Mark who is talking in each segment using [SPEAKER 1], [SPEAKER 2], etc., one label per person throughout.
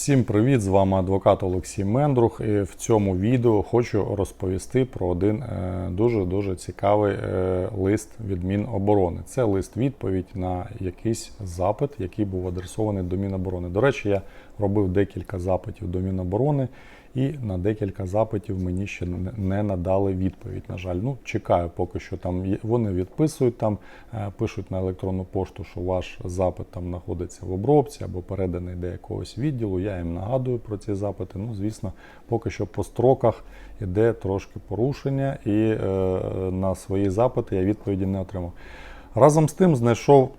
[SPEAKER 1] Всім привіт! З вами адвокат Олексій Мендрух. І в цьому відео хочу розповісти про один дуже-дуже цікавий е, лист від Міноборони. Це лист відповідь на якийсь запит, який був адресований до Міноборони. До речі, я робив декілька запитів до Міноборони, і на декілька запитів мені ще не- надали відповідь. На жаль, ну чекаю, поки що там вони відписують там, е, пишуть на електронну пошту, що ваш запит там знаходиться в обробці або переданий до якогось відділу. Я їм нагадую про ці запити. Ну, звісно, поки що по строках іде трошки порушення, і е, на свої запити я відповіді не отримав. Разом з тим знайшов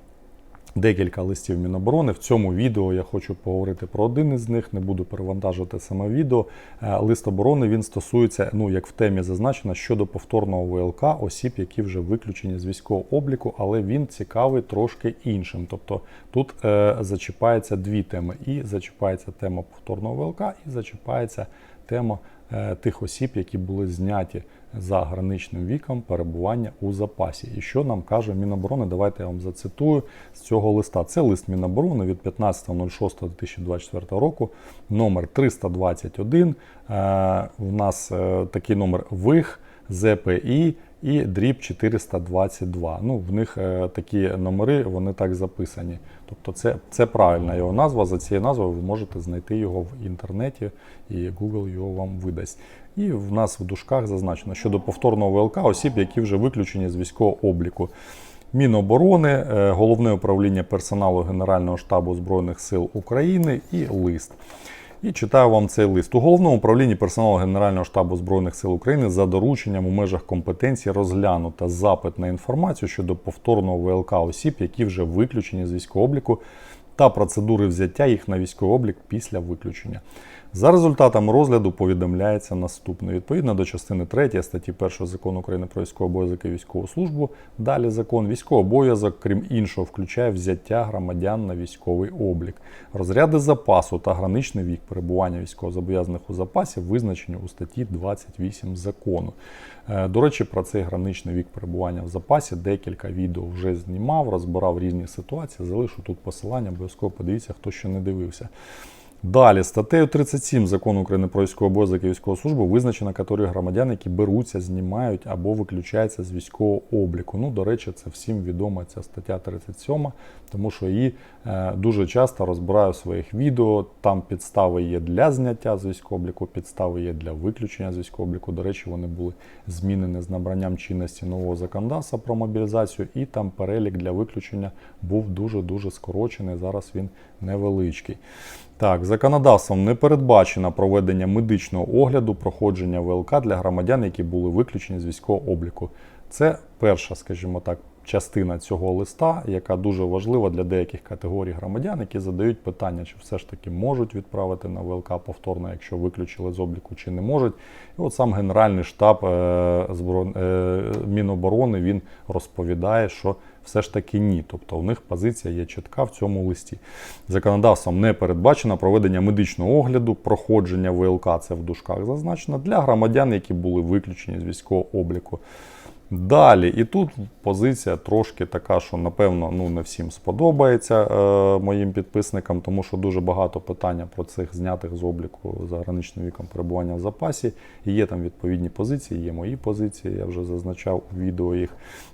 [SPEAKER 1] декілька листів Міноборони. В цьому відео я хочу поговорити про один із них, не буду перевантажувати саме відео. Е, Лист оборони він стосується, ну як в темі зазначено, щодо повторного ВЛК осіб, які вже виключені з військового обліку, але він цікавий трошки іншим. Тобто тут е, зачіпається дві теми: і зачіпається тема повторного ВЛК, і зачіпається тема е, тих осіб, які були зняті за граничним віком перебування у запасі. І що нам каже Міноборони? Давайте я вам зацитую з цього листа. Це лист Міноборони від 15.06.2024 року, номер 321. У В нас е, такий номер ВИХ ЗПІ і дріб 422. Ну, в них е, такі номери, вони так записані. Тобто це, це правильна його назва. За цією назвою ви можете знайти його в інтернеті, і Google його вам видасть. І в нас в дужках зазначено щодо повторного ВЛК осіб, які вже виключені з військового обліку. Міноборони, е, головне управління персоналу Генерального штабу Збройних сил України і лист. І читаю вам цей лист. У головному управлінні персоналу Генерального штабу Збройних сил України за дорученням у межах компетенції розглянута запит на інформацію щодо повторного ВЛК осіб, які вже виключені з військового обліку, та процедури взяття їх на військовий облік після виключення. За результатами розгляду повідомляється наступне. Відповідно до частини 3 статті 1 закону України про військовий обов'язок і військову службу. Далі закон військовий обов'язок, крім іншого, включає взяття громадян на військовий облік. Розряди запасу та граничний вік перебування військовозобов'язаних у запасі визначені у статті 28 закону. Е, До речі, про цей граничний вік перебування в запасі декілька відео вже знімав, розбирав різні ситуації. Залишу тут посилання, обов'язково подивіться, хто ще не дивився. Далі, статтею 37 закону України про військовий обов'язок і військову службу визначена категорія громадян, які беруться, знімають або виключаються з військового обліку. Ну, до речі, це всім відома ця стаття 37, тому що її е, дуже часто розбираю в своїх відео. Там підстави є для зняття з військового обліку, підстави є для виключення з військового обліку. До речі, вони були змінені з набранням чинності нового законодавства про мобілізацію, і там перелік для виключення був дуже дуже скорочений. Зараз він невеличкий. Так, законодавством не передбачено проведення медичного огляду проходження ВЛК для громадян, які були виключені з військового обліку. Це перша, скажімо так, частина цього листа, яка дуже важлива для деяких категорій громадян, які задають питання, чи все ж таки можуть відправити на ВЛК повторно, якщо виключили з обліку, чи не можуть. І от сам Генеральний штаб е, е, Міноборони він розповідає, що все ж таки ні. Тобто у них позиція є чітка в цьому листі. Законодавством не передбачено проведення медичного огляду, проходження ВЛК, це в дужках зазначено, для громадян, які були виключені з військового обліку. Далі, і тут позиція трошки така, що напевно ну не всім сподобається е, моїм підписникам, тому що дуже багато питання про цих знятих з обліку за граничним віком перебування в запасі. І є там відповідні позиції, є мої позиції. Я вже зазначав у відео їх.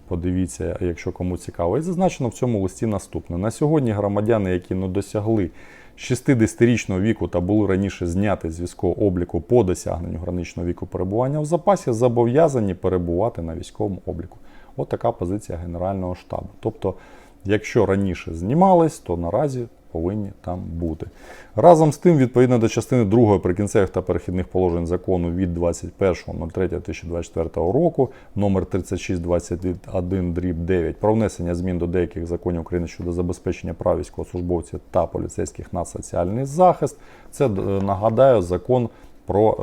[SPEAKER 1] Подивіться, якщо кому цікаво. І зазначено в цьому листі наступне: на сьогодні громадяни, які не досягли 60-річного віку та були раніше зняті з військового обліку по досягненню граничного віку перебування в запасі, зобов'язані перебувати на військовому обліку. От така позиція Генерального штабу. Тобто, якщо раніше знімались, то наразі повинні там бути. Разом з тим, відповідно до частини 2 прикінцевих та перехідних положень закону від 21.03.2024 року, номер 3621 дріб 9 про внесення змін до деяких законів України щодо забезпечення прав військовослужбовців та поліцейських на соціальний захист. Це е, нагадаю закон. Про е,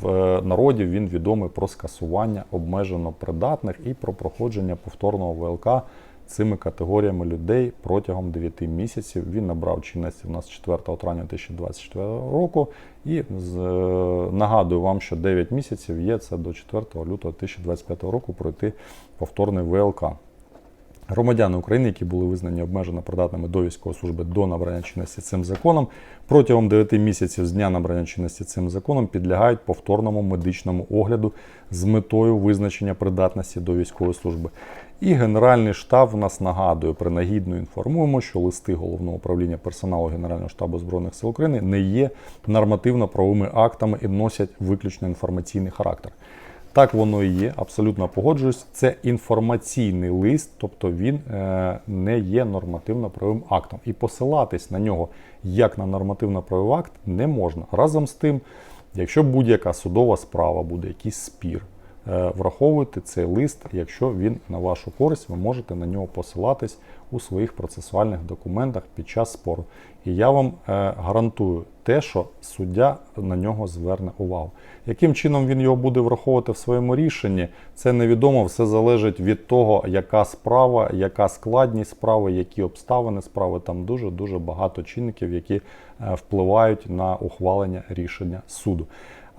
[SPEAKER 1] в е, народі він відомий про скасування обмежено придатних і про проходження повторного ВЛК цими категоріями людей протягом 9 місяців. Він набрав чинності в нас 4 травня 2024 року. І з, е, нагадую вам, що 9 місяців є це до 4 лютого 2025 року пройти повторний ВЛК. Громадяни України, які були визнані обмежено придатними до військової служби до набрання чинності цим законом, протягом 9 місяців з дня набрання чинності цим законом підлягають повторному медичному огляду з метою визначення придатності до військової служби. І Генеральний штаб в нас нагадує, принагідно інформуємо, що листи головного управління персоналу Генерального штабу збройних сил України не є нормативно-правовими актами і носять виключно інформаційний характер. Так воно і є, абсолютно погоджуюсь. Це інформаційний лист, тобто він е, не є нормативно-правовим актом. І посилатись на нього як на нормативно-правовий акт не можна. Разом з тим, якщо будь-яка судова справа буде, якийсь спір, враховуйте цей лист, якщо він на вашу користь, ви можете на нього посилатись у своїх процесуальних документах під час спору. І я вам е, гарантую те, що суддя на нього зверне увагу. Яким чином він його буде враховувати в своєму рішенні, це невідомо. Все залежить від того, яка справа, яка складність справи, які обставини справи. Там дуже дуже багато чинників, які е, впливають на ухвалення рішення суду.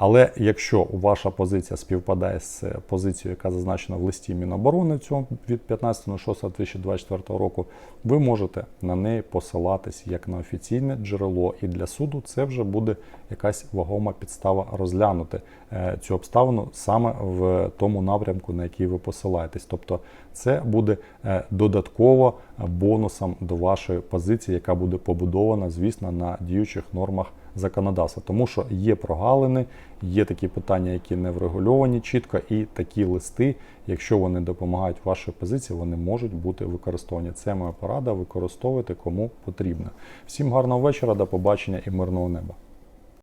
[SPEAKER 1] Але якщо ваша позиція співпадає з позицією, яка зазначена в листі Міноборони цього від 15.06.2024 року, ви можете на неї посилатись як на офіційне джерело, і для суду це вже буде якась вагома підстава розглянути е, цю обставину саме в тому напрямку, на який ви посилаєтесь. Тобто це буде е, додатково бонусом до вашої позиції, яка буде побудована, звісно, на діючих нормах законодавства, тому що є прогалини, є такі питання, які не врегульовані чітко, і такі листи, якщо вони допомагають вашій позиції, вони можуть бути використовані. Це моя порада. використовувати кому потрібно. Всім гарного вечора, до побачення і мирного неба.